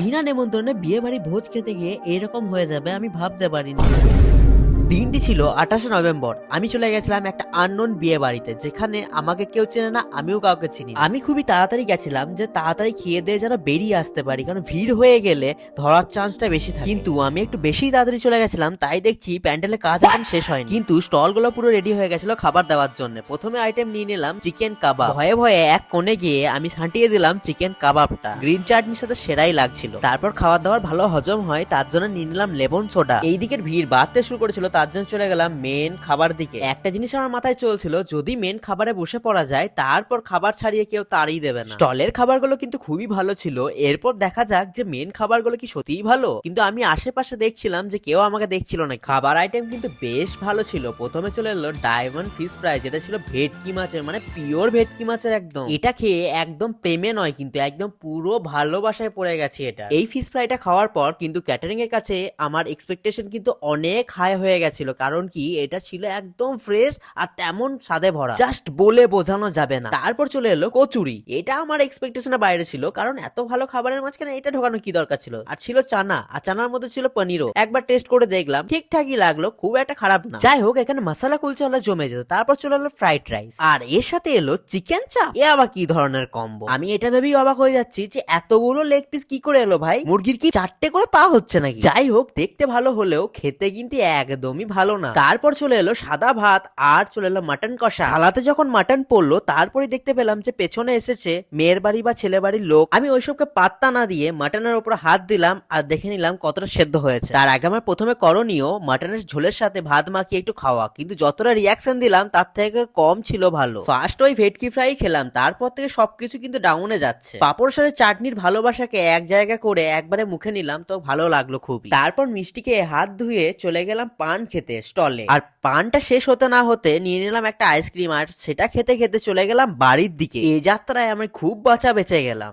বিনা নেমন্ত্রণে বিয়ে বাড়ি ভোজ খেতে গিয়ে এরকম হয়ে যাবে আমি ভাবতে পারিনি। দিনটি ছিল আঠাশে নভেম্বর। আমি চলে গেছিলাম একটা আননোন বিয়ে বাড়িতে, যেখানে আমাকে কেউ চেনে না, আমিও কাউকে চিনি আমি খুবই তাড়াতাড়ি গেছিলাম যে তাড়াতাড়ি খেয়ে দিয়ে যেন বেরিয়ে আসতে পারি, কারণ ভিড় হয়ে গেলে ধরার চান্সটা বেশি থাকে। কিন্তু আমি একটু বেশি তাড়াতাড়ি চলে গেছিলাম, তাই দেখছি প্যান্ডেলের কাজ এখন শেষ হয়নি। কিন্তু স্টলগুলো পুরো রেডি হয়ে গেছিল খাবার দেওয়ার জন্য। প্রথমে আইটেম নিয়ে নিলাম চিকেন কাবাব। ভয়ে ভয়ে এক কোণে গিয়ে আমি ছাঁটিয়ে দিলাম চিকেন কাবাবটা। গ্রিন চাটনির সাথে সেরাই লাগছিল। তারপর খাবার দাবার ভালো হজম হয়, তার জন্য নিয়ে নিলাম লেবন সোডা। এই দিকের ভিড় বাড়তে শুরু করেছিল তার জন্য চলে গেলাম মেন খাবার দিকে। একটা জিনিস আমার মাথায় চলছিল, যদি মেন খাবারে বসে পড়া যায়, তারপর খাবার ছাড়িয়ে কেউ তাড়িয়ে দেবে না। স্টলের খাবারগুলো কিন্তু খুবই ভালো ছিল, এরপর দেখা যাক যে মেন খাবারগুলো কি সত্যিই ভালো। কিন্তু আমি আশেপাশে দেখছিলাম যে কেউ আমাকে দেখছিল না। খাবার আইটেম কিন্তু বেশ ভালো ছিল। প্রথমে চলে এলো ডায়মন্ড ফিশ ফ্রাই যেটা ছিল ভেটকি মাছের মানে পিওর ভেটকি মাছের একদম। এটা খেয়ে একদম প্রেমে নয় কিন্তু, একদম পুরো ভালোবাসায় পড়ে গেছে এটা। এই ফিশ ফ্রাইটা খাওয়ার পর কিন্তু ক্যাটারিং এর কাছে আমার এক্সপেকটেশন কিন্তু অনেক হাই হয়ে গেছিল কারণ কি এটা ছিল একদম ফ্রেশ আর তেমন স্বাদে ভরা। জাস্ট বলে বোঝানো যাবে না। তারপর চলে এলো কচুরি। এটা আমার এক্সপেকটেশনের বাইরে ছিল কারণ এত ভালো খাবারের মাঝখানে এটা ঢোকানো কি দরকার ছিল? আর ছিল চানা আর চানার মধ্যে ছিল পনিরও। একবার টেস্ট করে দেখলাম ঠিকঠাকই লাগল খুব একটা খারাপ না। যাই হোক এখানে মশলা কুলচা হলে জমে যেত তারপর চলে এলো ফ্রাইড রাইস আর এর সাথে এলো চিকেন চাপ এ আবার কি ধরনের কম্বো আমি এটা ভেবেই অবাক হয়ে যাচ্ছি যে এতগুলো লেগ পিস কি করে এলো ভাই? মুরগির কি চারটে করে পা হচ্ছে নাকি? যাই হোক দেখতে ভালো হলেও খেতে কিন্তু একদমই ভালো না। তারপর চলে এলো সাদা ভাত আর চলে এলো মাটন কষা। থালাতে যখন মাটন পড়ল তারপরে দেখতে পেলাম যে পেছনে এসেছে মেয়ের বাড়ি বা ছেলে বাড়ির লোক। আমি ওইসবকে পাত্তা না দিয়ে মাটনের উপর হাত দিলাম আর দেখে নিলাম কতটা সেদ্ধ হয়েছে। তার আগে আমার প্রথমে করণীয় মাটনের ঝোলের সাথে ভাত মাখিয়ে একটু খাওয়া, কিন্তু যতটা রিয়াকশন দিলাম, তার থেকে কম ছিল ভালো। ফার্স্ট ওই ভেটকি ফ্রাই খেলাম, তারপর থেকে সবকিছু কিন্তু ডাউনে যাচ্ছে। পাপড়ের সাথে চাটনির ভালোবাসাকে এক জায়গা করে একবারে মুখে নিলাম, তো ভালো লাগল খুবই। তারপর মিষ্টিকে হাত ধুয়ে চলে গেলাম পান খেতে স্টলে। আর পানটা শেষ হতে না হতে নিয়ে নিলাম একটা আইসক্রিম আর সেটা খেতে খেতে চলে গেলাম বাড়ির দিকে। এই যাত্রায় আমি খুব বাঁচা বেঁচে গেলাম।